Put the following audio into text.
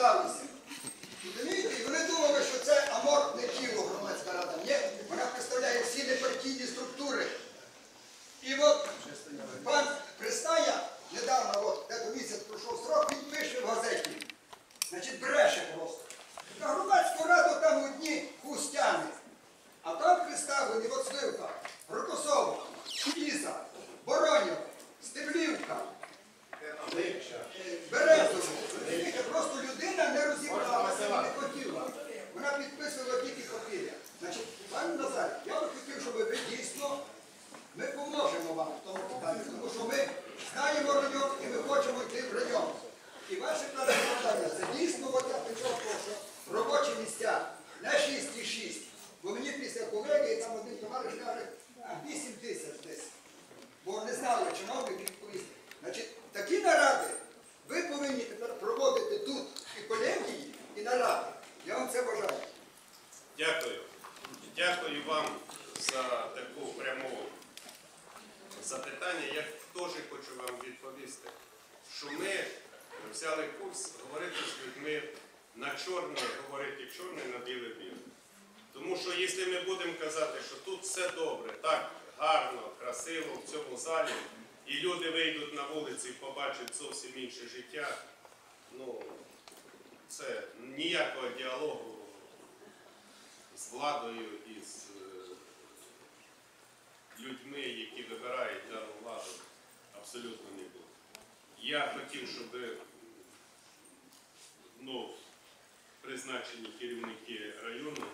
зверталися. Розумієте? І вони думали, що це амортне тіло громадська рада. Ні, вона представляє всі непартійні структури. І от пан Пристая недавно, от, де до місяць пройшов срок, він пише в газеті. Значить, бреше просто. На громадську раду там одні хустяни, а там Христа, представлені от сливка. сказали, каже, 8 тисяч десь. Бо не знали, чиновник відповісти. Значить, такі наради ви повинні тепер проводити тут і колегії, і наради. Я вам це бажаю. Дякую. Дякую вам за таку пряму запитання. Я теж хочу вам відповісти, що ми взяли курс говорити з людьми на чорне, говорити чорне, на біле біле. Тому що якщо ми будемо казати, що тут все добре, так гарно, красиво в цьому залі, і люди вийдуть на вулиці і побачать зовсім інше життя, ну це ніякого діалогу з владою і з е, людьми, які вибирають дану владу, абсолютно не буде. Я хотів, щоб ну, призначені керівники району